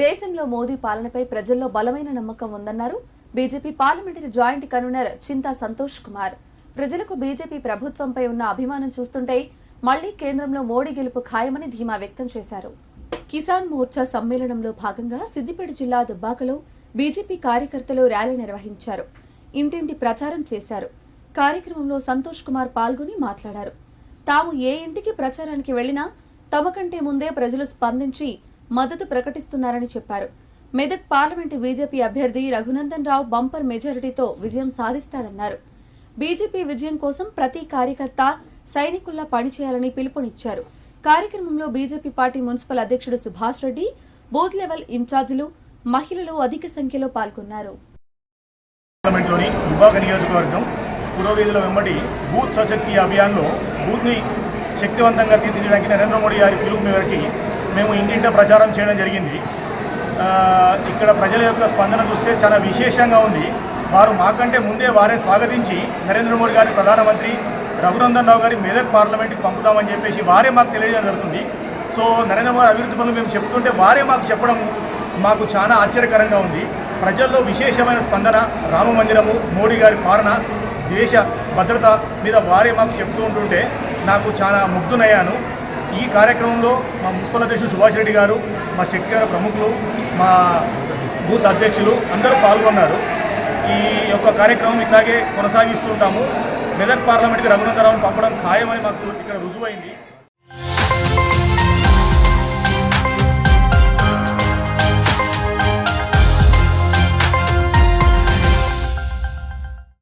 దేశంలో మోదీ పాలనపై ప్రజల్లో బలమైన నమ్మకం ఉందన్నారు. BJP parliamentary joint convener Chinta Santosh Kumar. ప్రజలకు బీజేపీ ప్రభుత్వంపై ఉన్న అభిమానం చూస్తుంటే మళ్ళీ కేంద్రంలో మోడీ గెలుపు ఖాయమని ధీమా వ్యక్తం చేశారు. కిసాన్ మోర్చా సమ్మేళనంలో భాగంగా సిద్దిపేట జిల్లా దుబ్బాకలో బీజేపీ కార్యకర్తలు ర్యాలీ నిర్వహించారు. ఇంటింటి ప్రచారం చేశారు. కార్యక్రమంలో సంతోష్ కుమార్ పాల్గొని మాట్లాడారు. తాము ఏ ఇంటికి ప్రచారానికి వెళ్ళినా తమ కంటే ముందే ప్రజలు స్పందించి మద్దతు ప్రకటిస్తున్నారని చెప్పారు. మెదక్ పార్లమెంటు బీజేపీ అభ్యర్థి రఘునందన్ రావు బంపర్ మెజారిటీతో విజయం సాధిస్తారన్నారు. బీజేపీ విజయం కోసం ప్రతి కార్యకర్త సైనికుల్లా పనిచేయాలని పిలుపునిచ్చారు. కార్యక్రమంలో బీజేపీ పార్టీ మున్సిపల్ అధ్యక్షుడు సుభాష్ రెడ్డి బూత్ లెవెల్ ఇన్ఛార్జీలు మహిళలు అధిక సంఖ్యలో పాల్గొన్నారు. పార్లమెంట్లోని నియోజకవర్గం వెంబడి బూత్ సశక్తి అభియాన్లో బూత్ని శక్తివంతంగా తీర్చిదిద్దడానికి నరేంద్ర మోడీ గారి పిలుపు మేరకు మేము ఇంటింటా ప్రచారం చేయడం జరిగింది. ఇక్కడ ప్రజల యొక్క స్పందన చూస్తే చాలా విశేషంగా ఉంది. వారు మాకంటే ముందే వారే స్వాగతించి నరేంద్ర మోడీ గారి ప్రధానమంత్రి రఘునందన్ రావు గారి మెదక్ పార్లమెంట్కి పంపుతామని చెప్పేసి వారే మాకు తెలియజేయడం జరుగుతుంది. సో నరేంద్ర మోడీ అభివృద్ధి పనులు మేము చెప్తుంటే వారే మాకు చెప్పడం మాకు చాలా ఆశ్చర్యకరంగా ఉంది. ప్రజల్లో విశేషమైన స్పందన రామ మందిరము మోడీ గారి పాలన దేశ భద్రత మీద వారే మాకు చెప్తూ ఉంటుంటే నాకు చాలా ముగ్ధునయ్యాను. ఈ కార్యక్రమంలో మా మున్సిపల్ అధ్యక్షుడు సుభాష్ రెడ్డి గారు మా శక్తి ప్రముఖులు మా బూత్ అధ్యక్షులు అందరూ పాల్గొన్నారు. ఈ యొక్క కార్యక్రమం ఇట్లాగే కొనసాగిస్తుంటాము మెదక్ పార్లమెంట్కి రఘునందరావును పంపడం ఖాయమని మాకు ఇక్కడ రుజువైంది.